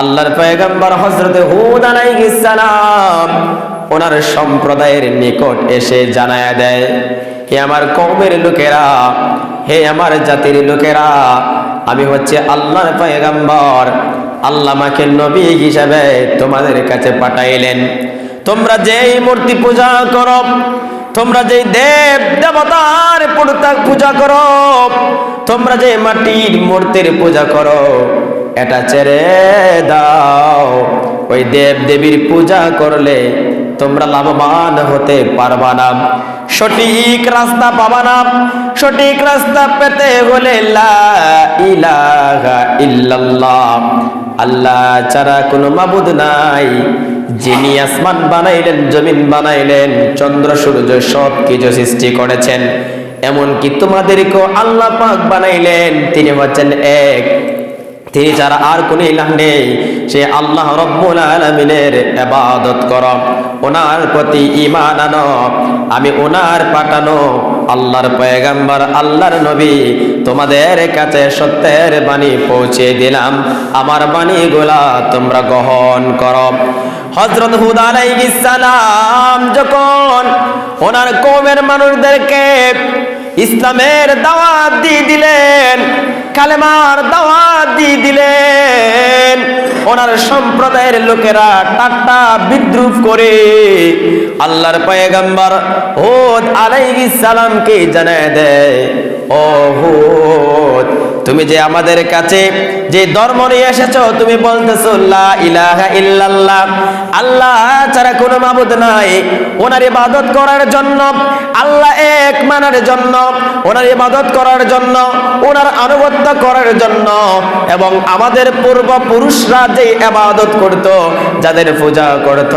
আল্লাহর পয়গম্বর হযরত হুদ সালাম ওনার সম্প্রদায়ের নিকট এসে জানায়া দেয়, হে আমার কওমের লোকেরা, হে আমার জাতির লোকেরা, আমি হচ্ছে আল্লাহর পয়গম্বর। আল্লাহ আমাকে নবী হিসাবে তোমাদের কাছে পাঠাইলেন। তোমরা যেই মূর্তি পূজা করো, তোমরা যে দেব দেবতার পূজা করো, তোমরা যে মাটির মূর্তির পূজা করো এটা ছেড়ে দাও। ওই দেব দেবীর পূজা করলে তোমরা লাভবান হতে পারবা না। সঠিক রাস্তা পাবা না। সঠিক রাস্তা পেতে হলে আল্লাহ ছাড়া কোনো মাবুদ নাই। যিনি আসমান বানাইলেন, জমিন বানাইলেন, চন্দ্র, সূর্য সব কিছু সৃষ্টি করেছেন। এমনকি তোমাদেরকেও আল্লাহ পাক বানাইলেন। তিনি হচ্ছেন এক তিনি ছাড়া আর কোন ইলাহ নেই, সে আল্লাহ রব্বুল আলমিনের এবাদত কর। ওনার প্রতি ইমান আনো। আমি ওনার পাঠানো আল্লাহর পয়গাম্বর, আল্লাহর নবী তোমাদের কাছে সত্যের বাণী পৌঁছে দিলাম। আমার বাণীগুলা তোমরা গ্রহণ কর। হজরত হুদ যখন ওনার কওমের মানুষদেরকে ইসলামের দাওয়াত দিয়ে দিলেন কালেমার দাওয়াত দিয়ে দিলেন। ওনার সম্প্রদায়ের লোকেরা টাট্টা বিদ্রুপ করে আল্লাহর পায়গাম্বার হোদ আলাইহিস সালামকে জানায় দেয়। ও হুদ তুমি যে আমাদের কাছে যে ধর্ম নিয়ে এসেছ, তুমি বলতেছো আল্লাহ ছাড়া কোনো মাবুদ নাই। ওনার ইবাদত করার জন্য, আল্লাহ এক মানার জন্য, ওনার ইবাদত করার জন্য, ওনার আনুগত্য করার জন্য, এবং আমাদের পূর্বপুরুষরা যে ইবাদত করত, যাদের পূজা করত,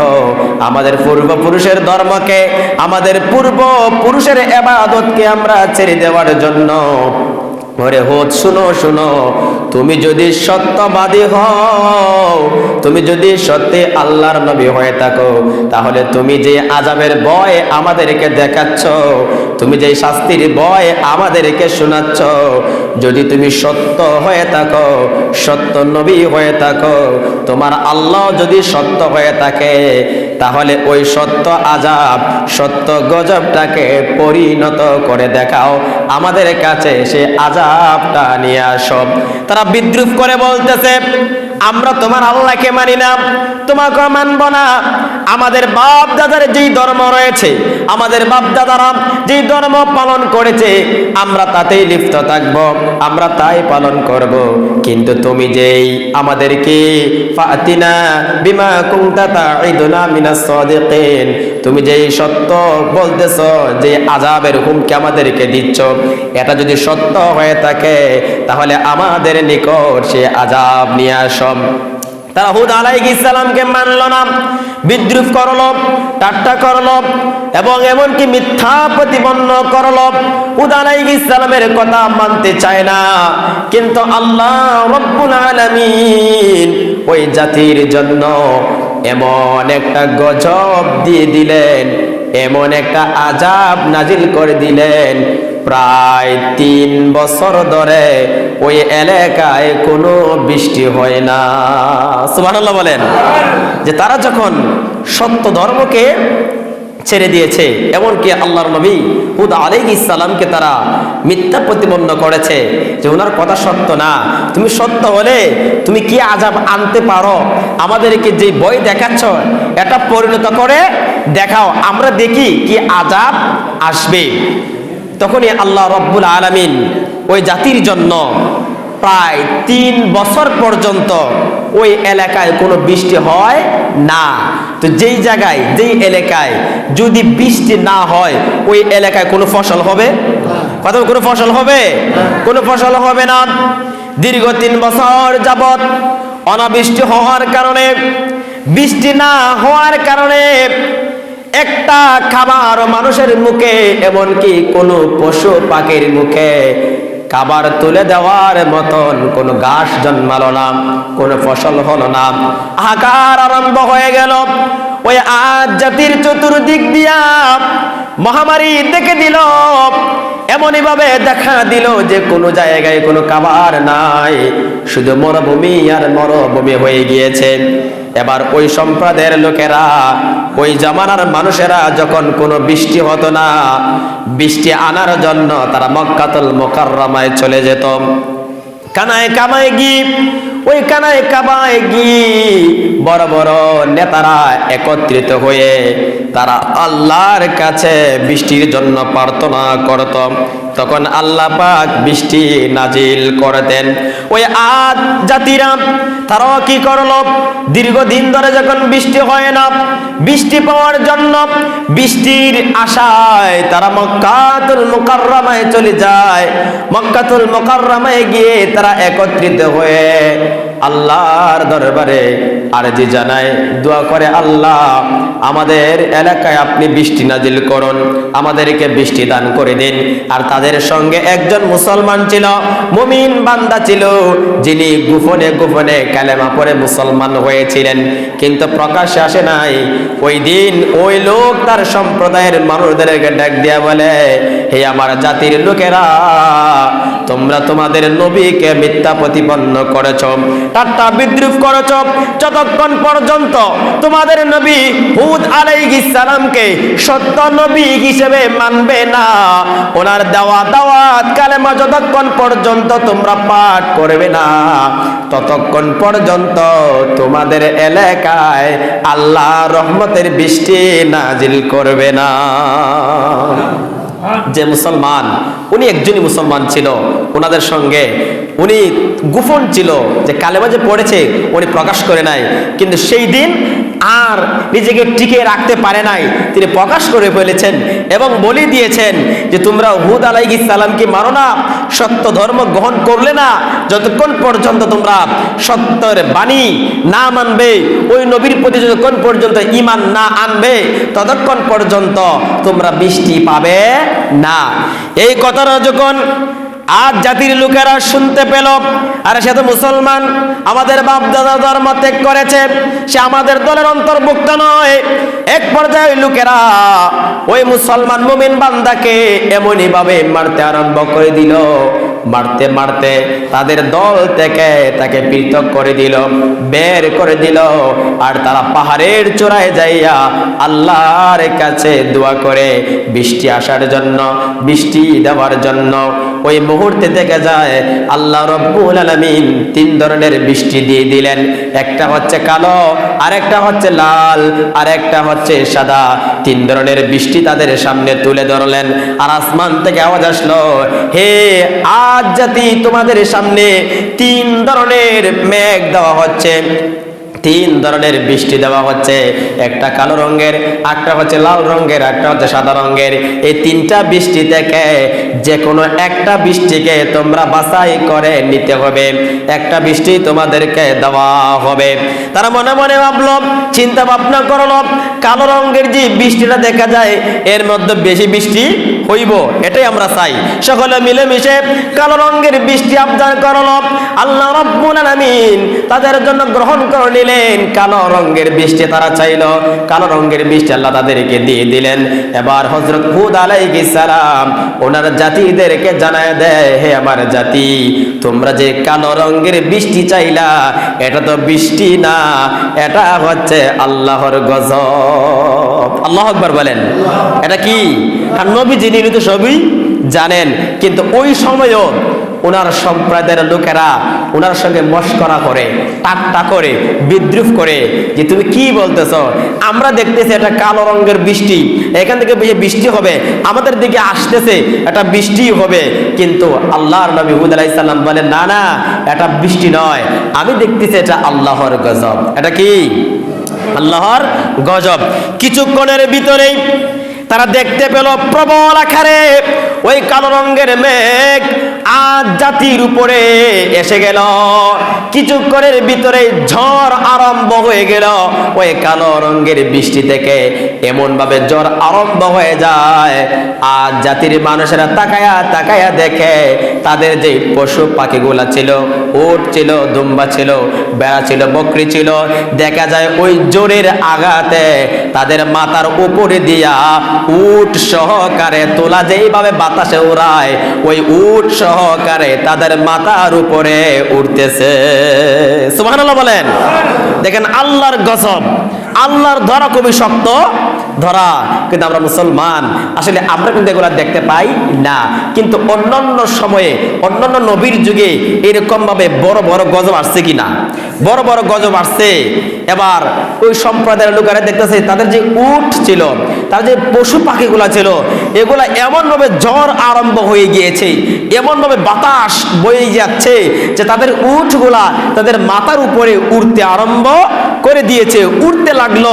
আমাদের পূর্বপুরুষের ধর্মকে, আমাদের পূর্ব পুরুষের ইবাদতকে আমরা ছেড়ে দেওয়ার জন্য ওরে হোত শুনো শুনো। তুমি যদি সত্যবাদী হও, তুমি যদি সত্যি আল্লাহর নবী হয়ে থাকো, তাহলে তুমি যে আজাবের ভয় আমাদেরকে দেখাচ্ছ, তুমি যে শাস্তির ভয় আমাদেরকে শোনাচ্ছ, যদি তুমি সত্য হয়ে থাকো, সত্য নবী হয়ে থাকো, তোমার আল্লাহ যদি সত্য হয়ে থাকে, তাহলে ওই সত্য আজাব সত্য গজবটাকে পরিণত করে দেখাও। আমাদের কাছে সে আজাবটা নিয়ে আসো। তারা বিদ্রুপ করে বলতেছে, আমরা তোমার আল্লাহকে মানি না, তোমাকে মানব না। আমাদের বাপ দাদার যেই ধর্ম রয়েছে, আমাদের বাপ দাদারা যেই ধর্ম পালন করেছে, আমরা তাতেই লিপ্ত থাকব, আমরা তাই পালন করব। কিন্তু তুমি যেই আমাদেরকে ফাতিনা বিমা কুনতা তাঈদুনা মিনাস সাদিকিন তুমি যে সত্য বলতেছ যে আজাবের হুমকি আমাদেরকে দিচ্ছ, এটা যদি সত্য হয়ে থাকে, তাহলে আমাদের নিকট সে আজাব নিয়ে আসম তারা হুদ আলাইহিস সালামকে মানল না, বিদ্রুপ করল, টাট্টা করল, এবং এমনকি মিথ্যা প্রতিপন্ন করল। হুদ আলাইহিস সালামের কথা মানতে চায় না, কিন্তু আল্লাহ রব্বুল আলামিন ওই জাতির জন্য এমন একটা গজব দিয়ে দিলেন, এমন একটা আজাব নাজিল করে দিলেন। প্রায় তিন বছর ধরে ওই এলাকায় কোনো বৃষ্টি হয় না। সুবহানাল্লাহ বলেন যে তারা যখন সত্য ধর্মকে ছেড়ে দিয়েছে। এমনকি আল্লাহর নবী হুদ আলাইহিস সালামকে তারা মিথ্যা প্রতিপন্ন করেছে যে ওনার কথা সত্য না। তুমি সত্য হলে তুমি কি আজাব আনতে পারো? আমাদেরকে যে বই দেখাচ্ছ, এটা পরিণত করে দেখাও। আমরা দেখি কি আজাব আসবে। তখনই আল্লাহ রব্বুল আলামিন ওই জাতির জন্য প্রায় তিন বছর পর্যন্ত ওই এলাকায় কোনো বৃষ্টি হয় না। তো যেই জায়গায়, যেই এলাকায় যদি বৃষ্টি না হয়, ওই এলাকায় কোনো ফসল হবে? কথা কোনো ফসল হবে? কোনো ফসল হবে না। দীর্ঘ তিন বছর যাবত অনাবৃষ্টি হওয়ার কারণে, বৃষ্টি না হওয়ার কারণে একটা খাবার মানুষের মুখে, এমনকি কোনো পশু পাখির মুখে খাবার তুলে দেওয়ার মতন কোনো ঘাস জন্মালো না, কোনো ফসল হলো না। হাহাকার আরম্ভ হয়ে গেল। ওই আজ জাতির চতুর্দিক দিয়া মহামারী দেখে দিল। এমনই ভাবে দেখা দিল যে কোনো জায়গায় কোনো কাবার নাই। শুধু মরুভূমি আর মরুভূমি হয়ে গিয়েছে। এবার ওই সম্প্রদায়ের লোকেরা ওই জামানার মানুষেরা যখন কোনো বৃষ্টি হতো না, বৃষ্টি আনার জন্য তারা মক্কাতুল মোকাররমায় চলে যেত। কানায় কামায় গি ওই কানায় কামায় গি। বড় বড় নেতারা একত্রিত হয়ে তারা আল্লাহর কাছে বৃষ্টির জন্য প্রার্থনা করত। তখন আল্লাহ পাক বৃষ্টি নাজিল করতেন। ওই আদ জাতিরা, তারাও কি করল? দীর্ঘদিন ধরে যখন বৃষ্টি হয় না, বৃষ্টি পাওয়ার জন্য বৃষ্টির আশায় তারা মক্কাতুল মুকাররমায় চলে যায়। মক্কাতুল মুকাররমায় গিয়ে তারা একত্রিত হয়ে আল্লাহর দরবারে আরজি জানায়, দোয়া করে, আল্লাহ, আমাদের এলাকায় আপনি বৃষ্টি নাজিল করুন, আমাদেরকে বৃষ্টি দান করে দিন। আর তাদের সঙ্গে একজন মুসলমান ছিল, মুমিন বান্দা ছিল, যিনি গোপনে গোপনে কালেমা পরে মুসলমান হয়েছিলেন। কিন্তু প্রকাশ্যে আসে নাই। ওই দিন ওই লোক তার সম্প্রদায়ের মানুষদেরকে ডাক দিয়া বলে হে আমার জাতির লোকেরা, তোমরা তোমাদের নবীকে মিথ্যা প্রতিপন্ন করেছ, ঠাট্টা বিদ্রুপ করেছ। যতক্ষণ পর্যন্ত তোমাদের নবী হুদ আলাইহিস সালামকে সত্য নবী হিসেবে মানবে না, ওনার দেওয়া দাওয়াত কালেমা যতক্ষণ পর্যন্ত তোমরা পাঠ করবে না, ততক্ষণ পর্যন্ত তোমাদের এলাকায় আল্লাহ রহমতের বৃষ্টি নাজিল করবে না। যে মুসলমান, উনি একজনই মুসলমান ছিল। ওনাদের সঙ্গে উনি গোপন ছিল যে কালেমা যে পড়েছে, উনি প্রকাশ করে নাই। কিন্তু সেই দিন আর নিজেকে টিকে রাখতে পারে নাই। তিনি প্রকাশ করে ফেলেছেন এবং বলে দিয়েছেন যে, তোমরা হুদ আলাইহিস সালামকে মানো না, সত্য ধর্ম গ্রহণ করলে না, যতক্ষণ পর্যন্ত তোমরা সত্যের বাণী না মানবে, ওই নবীর প্রতি যতক্ষণ পর্যন্ত ইমান না আনবে, ততক্ষণ পর্যন্ত তোমরা বৃষ্টি পাবে না। এই কথাটা যখন আজ জাতির লোকেরা শুনতে পেল, আর সে তো মুসলমান, আমাদের বাপ দাদা ধর্ম ত্যাগ করেছে, সে আমাদের দলের অন্তর্ভুক্ত নয়। এক পর্যায়ে লোকেরা ওই মুসলমান মুমিন বান্দাকে এমনই ভাবে মারতে আরম্ভ করে দিল। মারতে মারতে তাদের দল থেকে তাকে পৃথক করে দিল, বের করে দিল। আর তারা পাহাড়ের চূড়ায় যাইয়া আল্লাহর কাছে দোয়া করে বৃষ্টি আসার জন্য, বৃষ্টি দেওয়ার জন্য ওই মুহূর্তে দেখা যায় আল্লাহ রব্বুল আলামিন তিন ধরনের বৃষ্টি দিয়ে দিলেন। একটা হচ্ছে কালো, আরেকটা হচ্ছে লাল আর একটা হচ্ছে সাদা। তিন ধরনের বৃষ্টি তাদের সামনে তুলে ধরলেন। আর আসমান থেকে আওয়াজ আসলো, হে আজ জাতি তোমাদের সামনে তিন ধরনের মেঘ দেওয়া হচ্ছে। তিন ধরনের বৃষ্টি দেওয়া হচ্ছে। একটা কালো রঙের, একটা হচ্ছে লাল রঙের, একটা হচ্ছে সাদা রঙের। এই তিনটা বৃষ্টি থেকে যে কোনো একটা বৃষ্টিকে তোমরা বাছাই করে নিতে হবে। একটা বৃষ্টি তোমাদেরকে দেওয়া হবে। তারা মনে মনে ভাবলো, চিন্তা ভাবনা করল, কালো রঙের যে বৃষ্টিটা দেখা যায়, এর মধ্যে বেশি বৃষ্টি হইব, এটাই আমরা চাই। সকলে মিলেমিশে কালো রঙের বৃষ্টি আবদার করল। আল্লাহ রব্বুল আলামিন তাদের জন্য গ্রহণ করে নিলেন কালো রঙের বৃষ্টি তারা চাইলো, কালো রঙের বৃষ্টি আল্লাহ তাদেরকে দিয়ে দিলেন। এবার হযরত হুদ আলাইহিস সালাম ওনার জাতিদেরকে জানায় দেয়, হে আমার জাতি, তোমরা যে কালো রঙের বৃষ্টি চাইলা, এটা তো বৃষ্টি না, এটা হচ্ছে আল্লাহর গজব। আল্লাহ আকবার বলেন। এটা কি? আর নবী যিনি তো সবই জানেন, কিন্তু ওই সময়ও ওনার সম্প্রদায়ের লোকেরা ওনার সঙ্গে মস্করা করে, টাট্টা করে, বিদ্রুপ করে যে তুমি কি বলতেছ? আমরা দেখতেছি এটা কালো রঙের বৃষ্টি। এখান থেকে বৃষ্টি হবে। আমাদের দিকে আসতেছে এটা বৃষ্টি হবে। কিন্তু আল্লাহর নবী হুদ আলাইসাল্লাম বলেন, না না, এটা বৃষ্টি নয়। আমি দেখতেছি এটা আল্লাহর গজব। এটা কি? আল্লাহর গজব। কিছুক্ষণের ভিতরেই তারা দেখতে পেল প্রবল আকারে ওই কালো রঙের মেঘ আজ জাতির উপরে এসে গেল। কিছুক্ষণের ভিতরে ঝড় আরম্ভ হয়ে গেল। ওই কালো রঙের বৃষ্টি থেকে এমন ভাবে জ্বর আরম্ভ হয়ে যায়। আজ জাতির মানুষেরা তাকায়া তাকায়া দেখে, তাদের যে পশু পাখিগুলা ছিল, উট ছিল, দুম্বা ছিল, বেড়া ছিল, বকরি ছিল, দেখা যায় ওই জোরের আঘাতে তাদের মাথার উপরে দিয়া উট সহকারে তোলা যেইভাবে বাতাসে উড়ায়, ওই উট সহকারে তাদের মাথার উপরে উঠতেছে। সুবহানাল্লাহ বলেন। দেখেন আল্লাহর গজব, আল্লাহর ধরা খুবই শক্ত ধরা। কিন্তু আমরা মুসলমান, আসলে আমরা কিন্তু এগুলা দেখতে পাই না। কিন্তু অন্যান্য সময়ে, অন্যান্য নবীর যুগে এরকম ভাবে বড় বড় গজব আসছে কিনা? বড় বড় গজব আসছে। এবার ওই সম্প্রদায়ের লোকেরা দেখতেছে, তাদের যে উট ছিল, তার যে পশু পাখিগুলা ছিল, এগুলা এমনভাবে জ্বর আরম্ভ হয়ে গিয়েছে, এমনভাবে বাতাস বয়ে যাচ্ছে যে তাদের উঠগুলা তাদের মাথার উপরে উঠতে আরম্ভ করে দিয়েছে, উড়তে লাগল।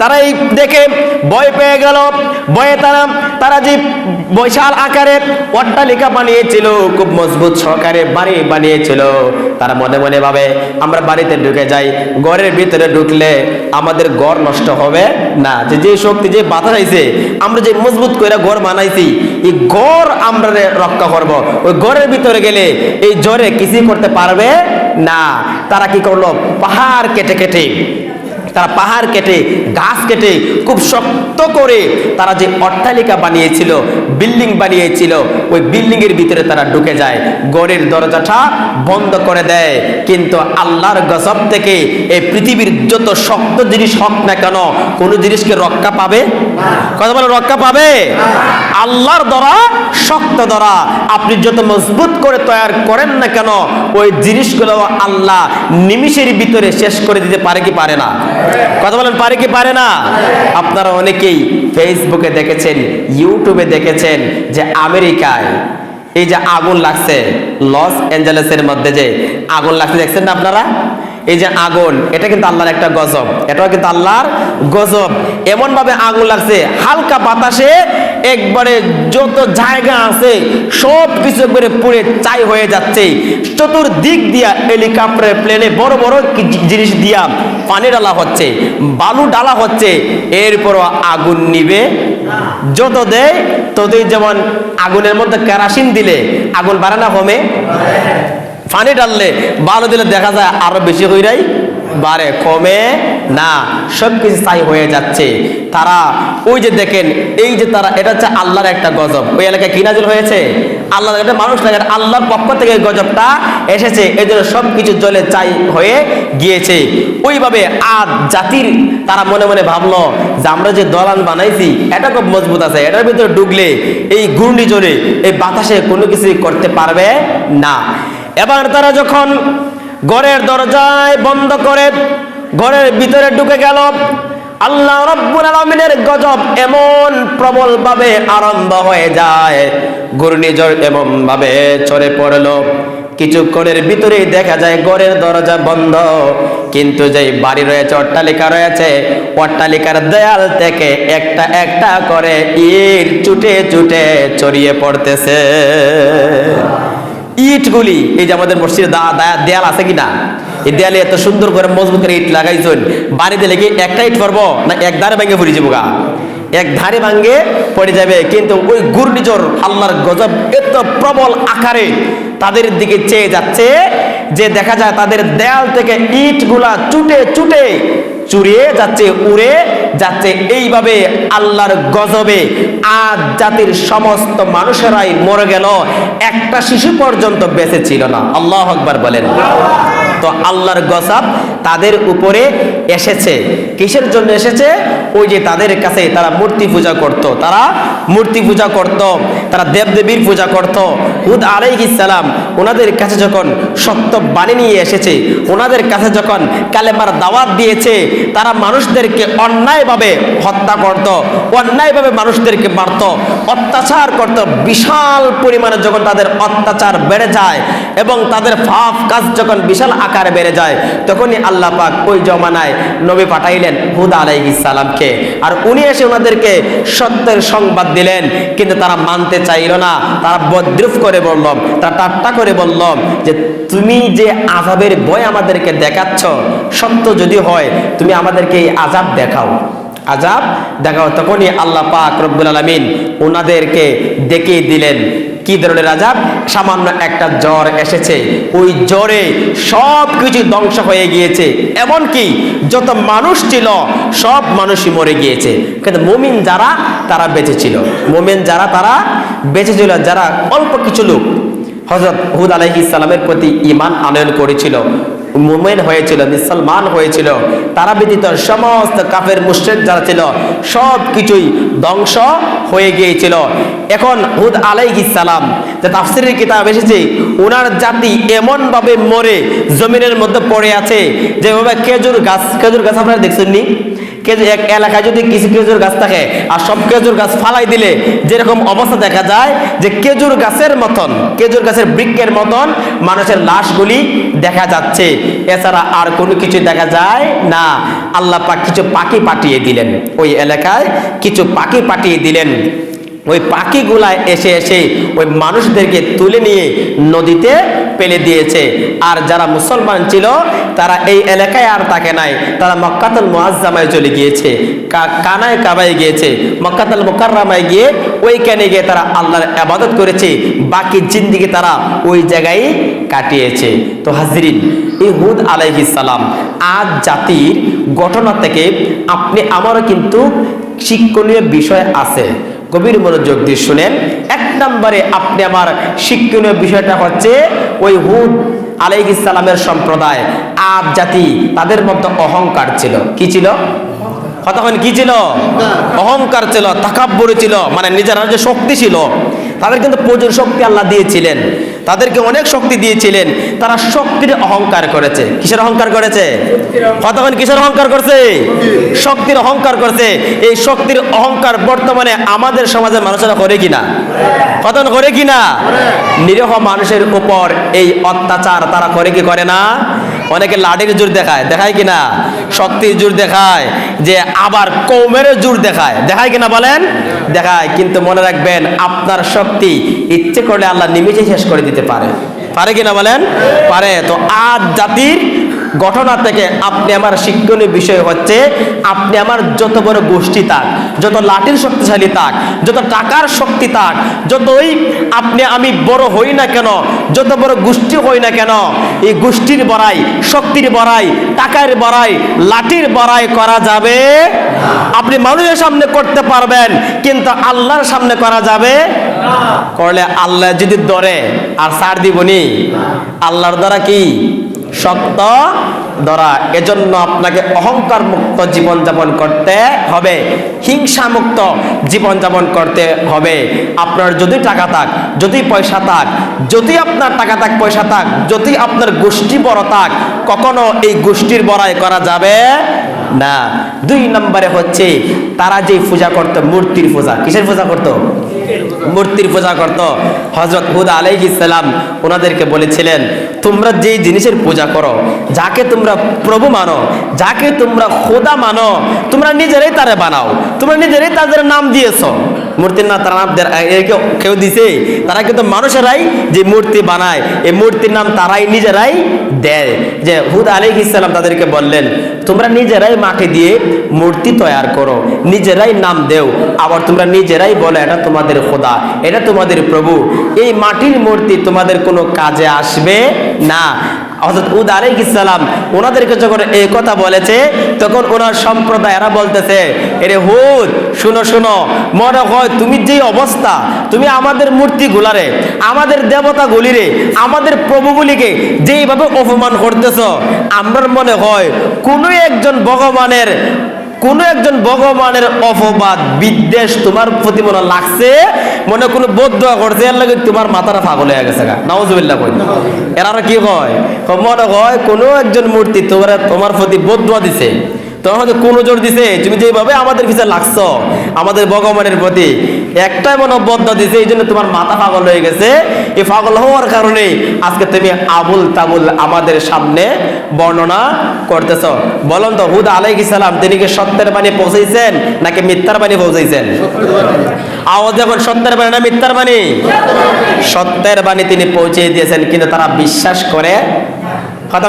তারা এই দেখে ভয় পেয়ে গেল। ভয়ে তারা তারা যে বৈশাল আকারে অট্টালিকা বানিয়েছিল, খুব মজবুত সহকারে বাড়ি বানিয়েছিল। তারা মনে মনে ভাবে, আমরা বাড়িতে ঢুকে যাই, ঘরের ভিতরে ঢুকলে আমাদের ঘর নষ্ট হবে না। যে যে শক্তি যে বাধা আইছে আমরা যে মজবুত করে ঘর বানাইছি, এই ঘর আমরা রক্ষা করব। ওই ঘরের ভিতরে গেলে এই জ্বরে কিছুই করতে পারবে না, তারা কি করল? পাহাড় কেটে কেটে, তারা পাহাড় কেটে, গাছ কেটে, খুব শক্ত করে তারা যে অট্টালিকা বানিয়েছিল বিল্ডিং বানিয়েছিল, ওই বিল্ডিং এর ভিতরে তারা ঢুকে যায়। গড়ের দরজাটা বন্ধ করে দেয়। কিন্তু আল্লাহর গজব থেকে এই পৃথিবীর যত শক্ত জিনিস হোক না কেন, কোন জিনিসকে রক্ষা পাবে? কথা বলে, রক্ষা পাবে? আল্লাহর দ্বারা, শক্ত দ্বারা। আপনি যত মজবুত করে তৈরি করেন না কেন, ওই জিনিসগুলো আল্লাহ নিমিষের ভিতরে শেষ করে দিতে পারে কি পারে না? কথা বলেন, পারে কি পারে না? আপনারা অনেকেই ফেসবুকে দেখেছেন ইউটিউবে দেখেছেন যে আমেরিকায় এই যে আগুন লাগছে, লস অ্যাঞ্জেলেসের মধ্যে যে আগুন লাগছে, দেখছেন না আপনারা? এই যে আগুন, এটা কিন্তু আল্লাহর একটা গজব। এটাও কিন্তু আল্লাহর গজব। এমন ভাবে আগুন লাগছে, হালকা বাতাসে একবারে যত জায়গা আছে সব কিছু একবারে পুড়ে চাই হয়ে যাচ্ছে। চতুর্দিক দিয়া হেলিকপ্টারে প্লেনে বড় বড় জিনিস দিয়া পানি ডালা হচ্ছে, বালু ডালা হচ্ছে। এরপরও আগুন নিবে, যত দেয় ততই যেমন আগুনের মধ্যে কেরাসিন দিলে আগুন বাড়ে না কমে? পানি ডাললে বালো দিলে দেখা যায় আরও বেশি যায় বাড়ে কমে না। সব কিছু স্থায়ী হয়ে যাচ্ছে। তারা ওই যে দেখেন, এই যে তারা, এটা হচ্ছে আল্লাহর একটা গজব। ওই এলাকায় কি নাজিল হয়েছে? আল্লাহ মানুষ লাগে আল্লাহর পক্ষ থেকে গজবটা এসেছে। এই জন্য সব কিছু জলে চাই হয়ে গিয়েছে। ওইভাবে আদ জাতির তারা মনে মনে ভাবলো যে আমরা যে দলান বানাইছি, এটা খুব মজবুত আছে। এটার ভিতরে ঢুকলে এই ঘূর্ণিঝড়ে, এই বাতাসে কোনো কিছুই করতে পারবে না। এবার তারা যখন ঘরের দরজায় বন্ধ করে ঘরের ভিতরে ঢুকে গেল। আল্লাহ রব্বুল আলমিনের গজব এমন প্রবল ভাবে আরম্ভ হয়ে যায়। ঘূর্ণিঝড় এমন ভাবে চড়ে পড়ল। কিছুক্ষণের ভিতরেই দেখা যায় ঘরের দরজা বন্ধ। কিন্তু যেই বাড়ি রয়েছে, অট্টালিকা রয়েছে, অট্টালিকার দেয়াল থেকে একটা একটা করে ইট চুটে চুটে ছড়িয়ে পড়তেছে। ইটগুলি, এই যে আমাদের মসজিদে দেয়াল আছে কিনা? এই দেয়ালে এত সুন্দর করে মজবুত করে ইট লাগাইছেন। বাড়িতে লেগে একটা ইট পারব না এক ধারে ভেঙে পড়ে যাব গা? এক ধারে ভাঙ্গে পড়ে যাবে, কিন্তু ওই ঘূর্ণিঝড় আল্লাহর গজব এত প্রবল আকারে তাদের দিকে চেয়ে যাচ্ছে যে দেখা যায় তাদের দেয়াল থেকে ইটগুলা চুটে চুটে চুরিয়ে যাচ্ছে, উড়ে যাচ্ছে। এইভাবে আল্লাহর গজবে আজ জাতির সমস্ত মানুষেরাই মরে গেল। একটা শিশু পর্যন্ত বেঁচে ছিল না। আল্লাহ আকবার বলেন। তো আল্লাহর গজব তাদের উপরে এসেছে। কিসের জন্য এসেছে? ওই যে তাদের কাছে তারা মূর্তি পূজা করত, তারা মূর্তি পূজা করত, তারা দেবদেবীর পূজা করত। হুদ সালাম ওনাদের কাছে যখন সত্য বাণী নিয়ে এসেছে, ওনাদের কাছে যখন কালেমার দাওয়াত দিয়েছে, তারা মানুষদেরকে অন্যায়ভাবে হত্যা করত, অন্যায়ভাবে মানুষদেরকে মারত, অত্যাচার করত। বিশাল পরিমাণে যখন তাদের অত্যাচার বেড়ে যায় এবং তাদের ফাফ কাজ যখন বিশাল আকারে বেড়ে যায়, তখনই আল্লাহ পাক ওই জমানায় নবী পাঠাইলেন হুদ আলাইহিস সালামকে। আর উনি এসে ওনাদেরকে সত্যের সংবাদ দিলেন। কিন্তু তারা মানতে চাইল না। তারা বদ্রুপ করে বলল, তারা টাট্টা করে বলল যে, তুমি যে আজাবের ভয় আমাদেরকে দেখাচ্ছ, সত্য যদি হয়, তুমি আমাদেরকে এই আজাব দেখাও। আজাব দেখাও, তখনই আল্লাহ পাক রব্বুল আলমিন ওনাদেরকে ডেকে দিলেন। কি ধরনের আজাব? সামান্য একটা জ্বর এসেছে। ওই জ্বরে সব কিছু ধ্বংস হয়ে গিয়েছে। এমনকি যত মানুষ ছিল, সব মানুষই মরে গিয়েছে। কিন্তু মুমিন যারা, তারা বেঁচে ছিল। মুমিন যারা, তারা বেঁচে ছিল। যারা অল্প কিছু লোক হজরত হুদ আলহি প্রতি ইমান আনয়ন করেছিল। মুমেন হয়েছিল, মুসলমান হয়েছিল, তারা ব্যতীত সমস্ত কাফের, মুশ্রেক যারা ছিল সব কিছুই ধ্বংস হয়ে গিয়েছিল। এখন হুদ সালাম, যে তাফসিরের কিতাব এসেছে ওনার জাতি এমনভাবে মরে, জমিনের মধ্যে পড়ে আছে, যেভাবে খেজুর গাছ খেজুর গাছ আপনারা দেখছেন নি এক এলাকায় যদি কিছু খেজুর গাছ থাকে আর সব খেজুর গাছ ফালাই দিলে যেরকম অবস্থা দেখা যায় যে খেজুর গাছের মতন কেজুর গাছের বৃক্ষের মতন মানুষের লাশগুলি দেখা যাচ্ছে। এছাড়া আর কোনো কিছু দেখা যায় না। আল্লাহ পাক কিছু পাখি পাঠিয়ে দিলেন। ওই এলাকায় কিছু পাখি পাঠিয়ে দিলেন। ওই পাখিগুলায় এসে এসে ওই মানুষদেরকে তুলে নিয়ে নদীতে পেলে দিয়েছে। আর যারা মুসলমান ছিল, তারা এই এলাকায় আর থাকে নাই। তারা মক্কাতুল মুআজ্জামায় চলে গিয়েছে। কানায় কাবায় গিয়েছে। মক্কাতুল মুকাররামায় গিয়ে ওইখানে গিয়ে তারা আল্লাহর আবাদত করেছে। বাকি জিন্দিগি তারা ওই জায়গায় কাটিয়েছে। তো হাজরিন এই হুদ সালাম, আজ জাতির ঘটনা থেকে আপনি, আমারও কিন্তু শিক্ষণীয় বিষয় আছে। গভীর মনোযোগ দিয়ে শুনেন। এক নম্বরে আপনি আমার শিক্ষণীয় বিষয়টা হচ্ছে ওই হুদ আলাইহ ইসলামের সম্প্রদায় আব জাতি তাদের মধ্যে অহংকার ছিল। কি ছিল? কতক্ষণ কি ছিল? অহংকার। ছিল তাকাব্বর ছিল মানে নিজেরা যে শক্তি ছিল তাদের কিন্তু প্রচুর শক্তি আল্লাহ দিয়েছিলেন। তাদেরকে অনেক শক্তি দিয়েছিলেন, তারা শক্তির অহংকার করেছে। কিসের অহংকার করেছে? কতক্ষণ কিসের অহংকার করছে? শক্তির অহংকার করছে। এই শক্তির অহংকার বর্তমানে আমাদের সমাজের মানুষেরা করে কিনা? কতক্ষণ করে কিনা? নিরীহ মানুষের উপর এই অত্যাচার তারা করে কি, করে না? অনেকে লাঠির জোর দেখায় দেখায় কিনা? শক্তির জোর দেখায়, যে আবার কৌমের জোর দেখায়। দেখায় কিনা বলেন? দেখায়, কিন্তু মনে রাখবেন আপনার শক্তি ইচ্ছে করলে আল্লাহ নিমিষে শেষ করে দিতে পারে। পারে কিনা বলেন? পারে। তো আর জাতির ঘটনা থেকে আপনি আমার শিক্ষণীয় বিষয় হচ্ছে, আপনি আমার যত বড় গোষ্ঠী থাক যত লাঠির শক্তিশালী থাক যত টাকার শক্তি থাক যতই আপনি আমি বড় হই না কেন, যত বড় গোষ্ঠী হই না কেন, এই গোষ্ঠীর বড়াই, শক্তির বড়াই, টাকার বড়াই, লাঠির বড়াই করা যাবে। আপনি মানুষের সামনে করতে পারবেন, কিন্তু আল্লাহর সামনে করা যাবে করলে আল্লাহ যদি ধরে, আর সার দিবনি, আল্লাহর দ্বারা কি? শক্ত ধরা। এজন্য আপনাকে অহংকার মুক্ত জীবন যাপন করতে হবে। হিংসা মুক্ত জীবন যাপন করতে হবে। আপনার যদি টাকা থাক, যদি পয়সা থাক, যদি আপনার টাকা থাক, পয়সা থাক, যদি আপনার গোষ্ঠী বড় থাক, কখনো এই গোষ্ঠীর বড়াই করা যাবে না। দুই নম্বরে হচ্ছে তারা যে পূজা করতো, মূর্তির পূজা। কিসের পূজা করতো? মূর্তির পূজা করত। হজরত হুদ আলাইহ ইসলাম ওনাদেরকে বলেছিলেন, তোমরা যেই জিনিসের পূজা করো, যাকে তোমরা প্রভু মানো, যাকে তোমরা খোদা মানো, তোমরা নিজেরাই তারে বানাও, তোমরা নিজেরাই তাদের নাম দিয়েছ। মূর্তির তারা নাম কেউ দিছে। তারা কিন্তু মানুষেরাই যে মূর্তি বানায়, এই মূর্তির নাম তারাই নিজেরাই দেয়। যে হুদ আলাইহ ইসলাম তাদেরকে বললেন, তোমরা নিজেরাই মাটি দিয়ে মূর্তি তৈয়ার করো, নিজেরাই নাম দেও, আবার তোমরা নিজেরাই বলো, এটা তোমাদের খোদা, এটা তোমাদের প্রভু। এই মাটির মূর্তি তোমাদের কোনো কাজে আসবে না। হজরত উদ আলাইহ ইসলাম ওনাদেরকে যখন এই কথা বলেছে, তখন ওনার সম্প্রদায় এরা বলতেছে, এরে হুদ, শুনো শুনো, মনে হয় তুমি যে অবস্থা, তুমি আমাদের মূর্তি গুলারে আমাদের দেবতা গুলিরে আমাদের প্রভুগুলিকে যেইভাবে অপমান করতেছ আমার মনে হয় কোনো একজন ভগবানের কোন একজন ভগবানের অপবাদ, বিদ্বেষ তোমার প্রতি মনে লাগছে, মনে কোনো বোধ করছে, এর লাগে তোমার মাথাটা পাগল হয়ে গেছে নাউজুবিল্লাহ কই এর আর কি কয়? কয়, মনে হয় কোনো একজন মূর্তি তোমার তোমার প্রতি বোধ দিছে হয়তো কোনো জোর দিছে, তুমি যেভাবে আমাদের পিছনে লাগছো আমাদের ভগবানের প্রতি একটাই মনে বদ্ধ দিছে এই জন্য তোমার মাথা পাগল হয়ে গেছে। এই পাগল হওয়ার কারণে আজকে তুমি আবুল তাবুল আমাদের সামনে বর্ণনা করতেছ। বলুন তো, হুদ আলাইহিস সালাম, তিনি কি সত্যের বাণী পৌঁছাইছেন নাকি মিথ্যার বাণী পৌঁছাইছেন আওয়াজ এখন সত্যের বাণী না মিথ্যার বাণী? সত্যের বাণী তিনি পৌঁছে দিয়েছেন, কিন্তু তারা বিশ্বাস করে কথা